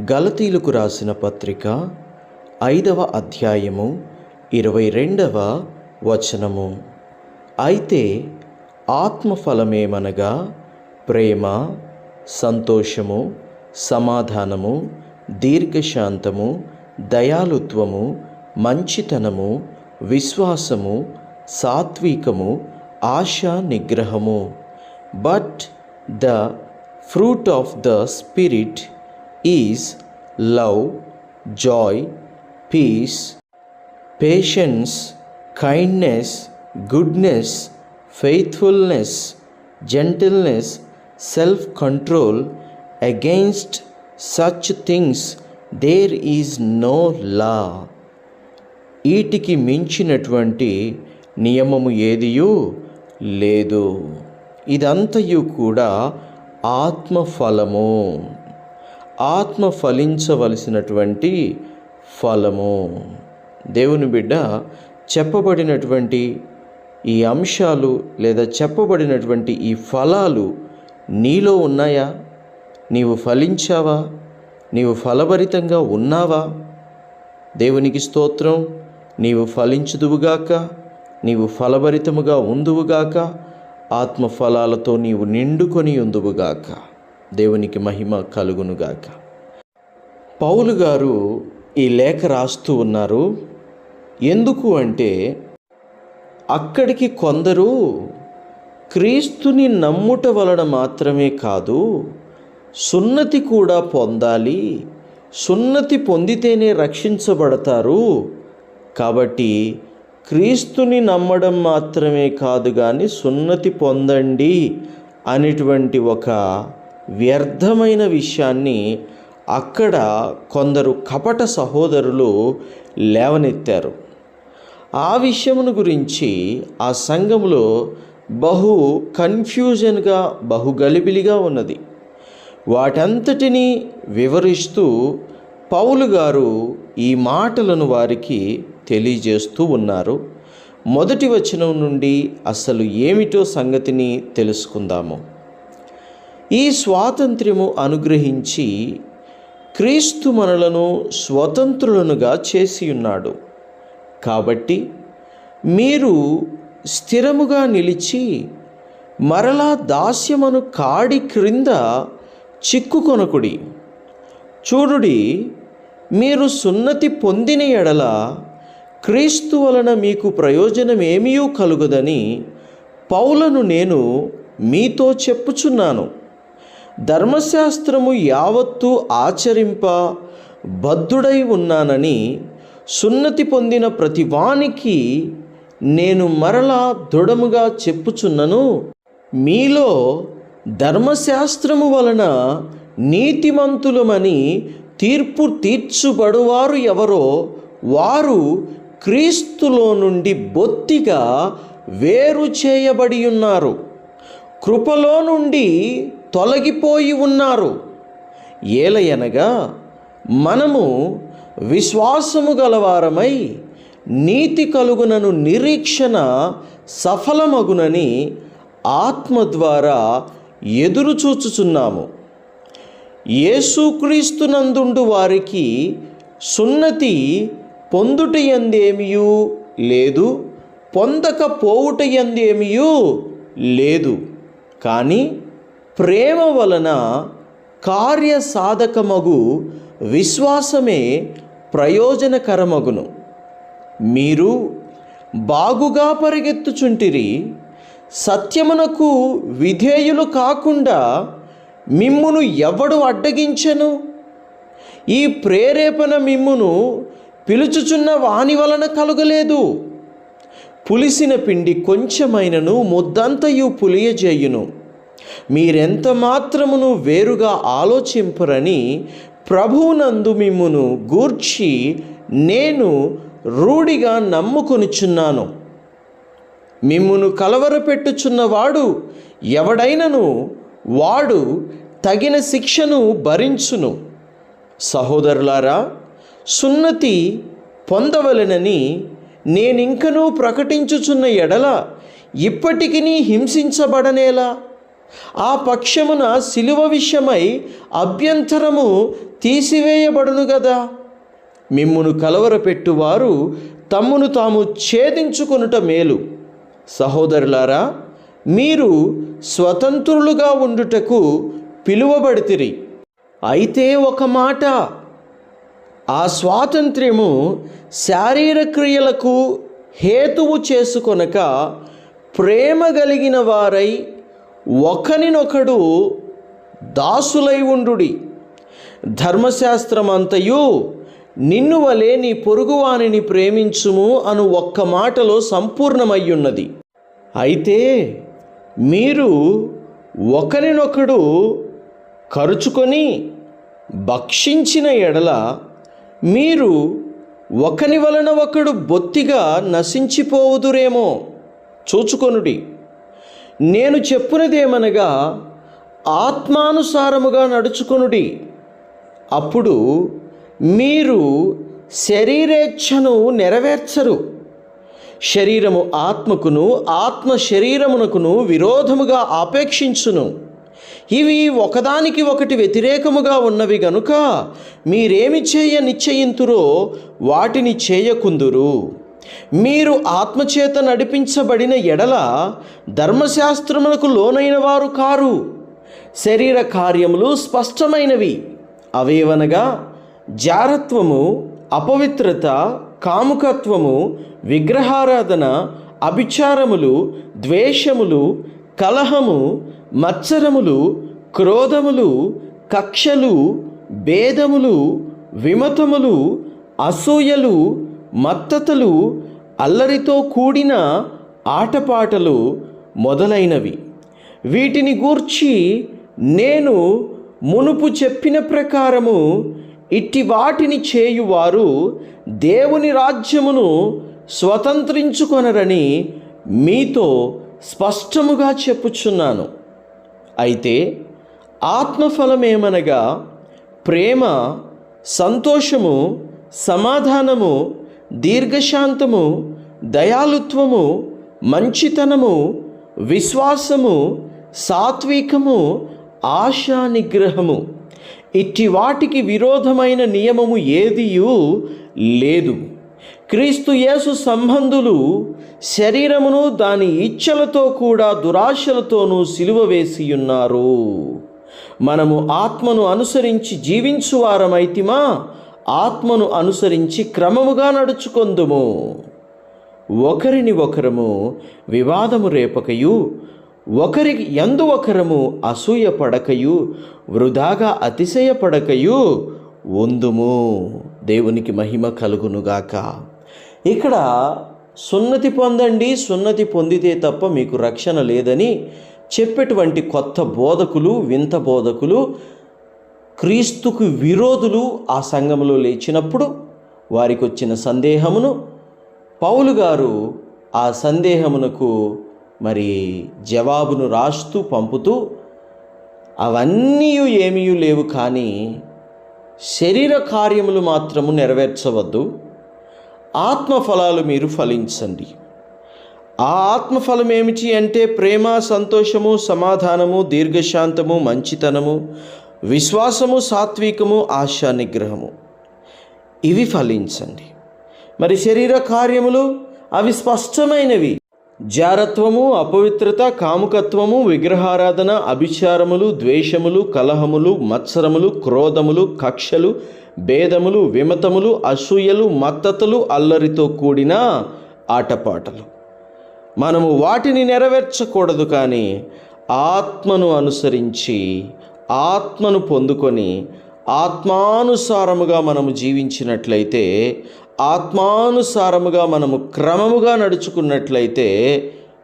గలతీలకు రాసిన పత్రిక ఐదవ అధ్యాయము ఇరవై రెండవ వచనము. అయితే ఆత్మఫలమేమనగా ప్రేమ సంతోషము సమాధానము దీర్ఘశాంతము దయాలుత్వము మంచితనము విశ్వాసము సాత్వికము ఆశా నిగ్రహము. But the fruit of the spirit is love joy peace patience kindness goodness faithfulness gentleness self control against such things there is no law వీటికి మించినటువంటి నియమము ఏదియూ లేదు. ఇదంతయు కూడా ఆత్మఫలము. ఆత్మ ఫలించవలసినటువంటి ఫలము. దేవుని బిడ్డ చెప్పబడినటువంటి ఈ అంశాలు లేదా చెప్పబడినటువంటి ఈ ఫలాలు నీలో ఉన్నాయా? నీవు ఫలించావా? నీవు ఫలభరితంగా ఉన్నావా? దేవునికి స్తోత్రం. నీవు ఫలించుదువుగాక. నీవు ఫలభరితముగా ఉందువుగాక. ఆత్మ ఫలాలతో నీవు నిండుకొని ఉందువుగాక. దేవునికి మహిమ కలుగునుగాక. పౌలు గారు ఈ లేఖ రాస్తూ ఉన్నారు. ఎందుకు అంటే అక్కడికి కొందరు క్రీస్తుని నమ్ముట వలన మాత్రమే కాదు సున్నతి కూడా పొందాలి సున్నతి పొందితేనే రక్షించబడతారు. కాబట్టి క్రీస్తుని నమ్మడం మాత్రమే కాదు కానీ సున్నతి పొందండి అనేటువంటి ఒక వ్యర్థమైన విషయాన్ని అక్కడ కొందరు కపట సహోదరులు లేవనెత్తారు. ఆ విషయమును గురించి ఆ సంఘములో బహు కన్ఫ్యూజన్గా బహు గలిబిలిగా ఉన్నది. వాటంతటినీ వివరిస్తూ పౌలు గారు ఈ మాటలను వారికి తెలియజేస్తూ ఉన్నారు. మొదటి వచనం నుండి అసలు ఏమిటో సంగతిని తెలుసుకుందాము. ఈ స్వాతంత్ర్యము అనుగ్రహించి క్రీస్తు మనలను స్వతంత్రులనుగా చేసి ఉన్నాడు. కాబట్టి మీరు స్థిరముగా నిలిచి మరలా దాస్యమను కాడి క్రింద చిక్కుకొనకుడి. చూడుడి మీరు సున్నతి పొందిన ఎడల క్రీస్తు వలన మీకు ప్రయోజనమేమీ కలుగదని పౌలను నేను మీతో చెప్పుచున్నాను. ధర్మశాస్త్రము యావత్తు ఆచరింప బద్ధుడై ఉన్నానని సున్నతి పొందిన ప్రతివానికి నేను మరలా దృఢముగా చెప్పుచున్నను. మీలో ధర్మశాస్త్రము వలన నీతిమంతులమని తీర్పు తీర్చుబడువారు ఎవరో వారు క్రీస్తులో నుండి బొత్తిగా వేరు చేయబడి ఉన్నారు కృపలో నుండి తొలగిపోయి ఉన్నారు. ఏలయనగా మనము విశ్వాసము గలవారమై నీతి కలుగునను నిరీక్షణ సఫలమగునని ఆత్మ ద్వారా ఎదురు చూచుచున్నాము. యేసుక్రీస్తునందుండు వారికి సున్నతి పొందుట ఎందేమియూ లేదు పొందకపోవుట ఎందేమియూ లేదు. కానీ ప్రేమ వలన కార్యసాధకమగు విశ్వాసమే ప్రయోజనకరమగును. మీరు బాగుగా పరిగెత్తుచుంటిరి సత్యమునకు విధేయులు కాకుండా మిమ్మును ఎవడు అడ్డగించెను? ఈ ప్రేరేపణ మిమ్మును పిలుచుచున్న వాని వలన కలుగలేదు. పులిసిన పిండి కొంచెమైనను ముద్దంతయు పులియజేయును. మీరెంత మాత్రమును వేరుగా ఆలోచింపరని ప్రభువునందు మిమ్మును గూర్చి నేను రూఢిగా నమ్ముకొనిచున్నాను. మిమ్మును కలవరపెట్టుచున్నవాడు ఎవడైనను వాడు తగిన శిక్షను భరించును. సహోదరులారా సున్నతి పొందవలెనని నేనింకనూ ప్రకటించుచున్న ఎడల ఇప్పటికీ హింసించబడనేలా? ఆ పక్షమున శిలువ విషయమై అభ్యంతరము తీసివేయబడును గదా. మిమ్మును కలవరపెట్టువారు తమ్మును తాము ఛేదించుకొనుట మేలు. సహోదరులారా మీరు స్వతంత్రులుగా ఉండుటకు పిలువబడితిరి. అయితే ఒక మాట ఆ స్వాతంత్ర్యము శారీర క్రియలకు హేతువు చేసుకొనక ప్రేమ కలిగిన వారై ఒకనినొకడు దాసులై ఉండుడి. ధర్మశాస్త్రమంతయు నిన్ను వలె నీ పొరుగువానిని ప్రేమించుము అను ఒక్క మాటలో సంపూర్ణమయ్యున్నది. అయితే మీరు ఒకరినొకడు కరుచుకొని భక్షించిన ఎడల మీరు ఒకని వలన ఒకడు బొత్తిగా నశించిపోవుదురేమో. చూచుకొనుడి. నేను చెప్పునదేమనగా ఆత్మానుసారముగా నడుచుకునుడి. అప్పుడు మీరు శరీరేచ్ఛను నెరవేర్చరు. శరీరము ఆత్మకును ఆత్మ శరీరమునకును విరోధముగా ఆపేక్షించును. ఇవి ఒకదానికి ఒకటి వ్యతిరేకముగా ఉన్నవి గనుక మీరేమి చేయ నిశ్చయింతురో వాటిని చేయకుందురు. మీరు ఆత్మచేత నడిపించబడిన ఎడల ధర్మశాస్త్రములకు లోనైన వారు కారు. శరీర కార్యములు స్పష్టమైనవి. అవేవనగా జారత్వము అపవిత్రత కాముకత్వము విగ్రహారాధన అభిచారములు ద్వేషములు కలహము మత్సరములు క్రోధములు కక్షలు భేదములు విమతములు అసూయలు మత్తతలు అల్లరితో కూడిన ఆటపాటలు మొదలైనవి. వీటిని గూర్చి నేను మునుపు చెప్పిన ప్రకారము ఇట్టి వాటిని చేయువారు దేవుని రాజ్యమును స్వతంత్రించుకొనరని మీతో స్పష్టముగా చెప్పుచున్నాను. అయితే ఆత్మఫలమేమనగా ప్రేమ సంతోషము సమాధానము దీర్ఘశాంతము దయాలుత్వము మంచితనము విశ్వాసము సాత్వికము ఆశా నిగ్రహము ఇట్టి వాటికి విరోధమైన నియమము ఏదియూ లేదు. క్రీస్తు యేసు సంబంధులు శరీరమును దాని ఇచ్చలతో కూడా దురాశలతోనూ సిలువ వేసి ఉన్నారు. మనము ఆత్మను అనుసరించి జీవించువారమైతిమా ఆత్మను అనుసరించి క్రమముగా నడుచుకొందుము. ఒకరిని ఒకరము వివాదము రేపకయు ఒకరికి ఎందు ఒకరము అసూయ పడకయు వృధాగా అతిశయపడకయు ఉందుము దేవునికి మహిమ కలుగునుగాక. ఇక్కడ సున్నతి పొందండి సున్నతి పొందితే తప్ప మీకు రక్షణ లేదని చెప్పేటువంటి కొత్త బోధకులు వింత బోధకులు క్రీస్తుకు విరోధులు ఆ సంఘంలో లేచినప్పుడు వారికి వచ్చిన సందేహమును పౌలు గారు ఆ సందేహమునకు మరి జవాబును రాస్తూ పంపుతూ అవన్నీ ఏమీ లేవు కానీ శరీర కార్యములు మాత్రము నెరవేర్చవద్దు. ఆత్మఫలాలు మీరు ఫలించండి. ఆ ఆత్మఫలం ఏమిటి అంటే ప్రేమ సంతోషము సమాధానము దీర్ఘశాంతము మంచితనము విశ్వాసము సాత్వికము ఆశా నిగ్రహము. ఇవి ఫలించండి. మరి శరీర కార్యములు అవి స్పష్టమైనవి. జారత్వము అపవిత్రత కాముకత్వము విగ్రహారాధన అభిచారములు ద్వేషములు కలహములు మత్సరములు క్రోధములు కక్షలు భేదములు విమతములు అసూయలు మత్తతలు అల్లరితో కూడిన ఆటపాటలు. మనము వాటిని నెరవేర్చకూడదు కానీ ఆత్మను అనుసరించి ఆత్మను పొందుకొని ఆత్మానుసారముగా మనము జీవించినట్లయితే ఆత్మానుసారముగా మనము క్రమముగా నడుచుకున్నట్లయితే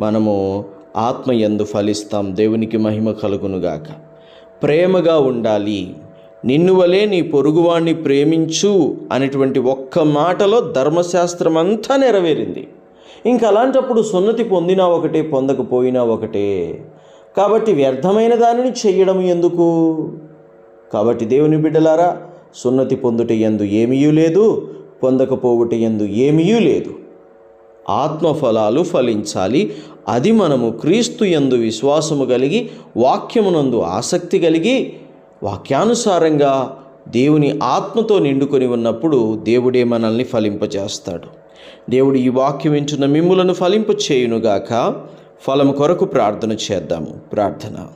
మనము ఆత్మ ఎందు ఫలిస్తాం. దేవునికి మహిమ కలుగునుగాక. ప్రేమగా ఉండాలి. నిన్ను వలే నీ పొరుగువాణ్ణి ప్రేమించు అనేటువంటి ఒక్క మాటలో ధర్మశాస్త్రం అంతా నెరవేరింది. ఇంక అలాంటప్పుడు సున్నతి పొందినా ఒకటే పొందకపోయినా ఒకటే. కాబట్టి వ్యర్థమైన దానిని చెయ్యడం ఎందుకు? కాబట్టి దేవుని బిడ్డలారా సున్నతి పొందుట ఎందు ఏమీయూ లేదు పొందకపోవుట ఎందు ఏమీయూ లేదు. ఆత్మఫలాలు ఫలించాలి అది మనము క్రీస్తు యందు విశ్వాసము కలిగి వాక్యమునందు ఆసక్తి కలిగి వాక్యానుసారంగా దేవుని ఆత్మతో నిండుకొని ఉన్నప్పుడు దేవుడే మనల్ని ఫలింపజేస్తాడు. దేవుడు ఈ వాక్యం వింటున్న మిమ్ములను ఫలింప ఫలం ఫలము కొరకు ప్రార్థన చేద్దాము ప్రార్థన.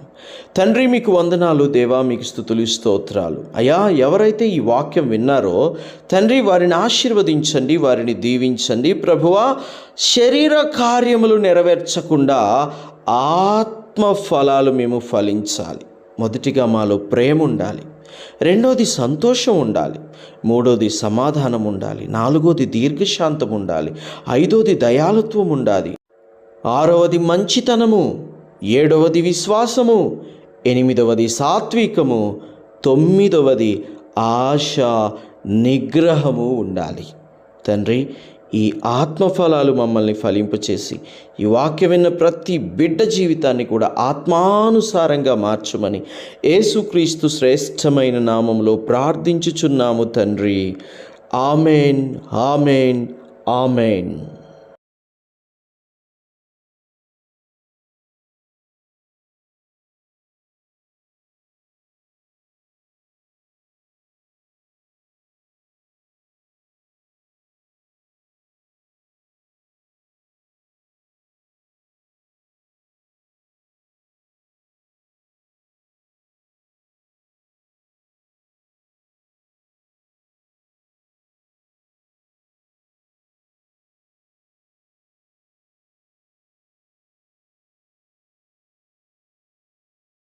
తండ్రి మీకు వందనాలు దేవా మీకు స్థుతులు స్తోత్రాలు. అయా ఎవరైతే ఈ వాక్యం విన్నారో తండ్రి వారిని ఆశీర్వదించండి వారిని దీవించండి. ప్రభువా శరీర కార్యములు నెరవేర్చకుండా ఆత్మ ఫలాలు మేము ఫలించాలి. మొదటిగా మాలో ప్రేమ ఉండాలి. రెండోది సంతోషం ఉండాలి. మూడోది సమాధానం ఉండాలి. నాలుగోది దీర్ఘశాంతం ఉండాలి. ఐదోది దయాలుత్వం ఉండాలి. ఆరవది మంచితనము ఏడవది విశ్వాసము ఎనిమిదవది సాత్వికము తొమ్మిదవది ఆశ నిగ్రహము ఉండాలి. తండ్రి ఈ ఆత్మఫలాలు మమ్మల్ని ఫలింపచేసి ఈ వాక్యం విన్న ప్రతి బిడ్డ జీవితాన్ని కూడా ఆత్మానుసారంగా మార్చమని యేసుక్రీస్తు శ్రేష్టమైన నామంలో ప్రార్థించుచున్నాము తండ్రి. Amen amen amen.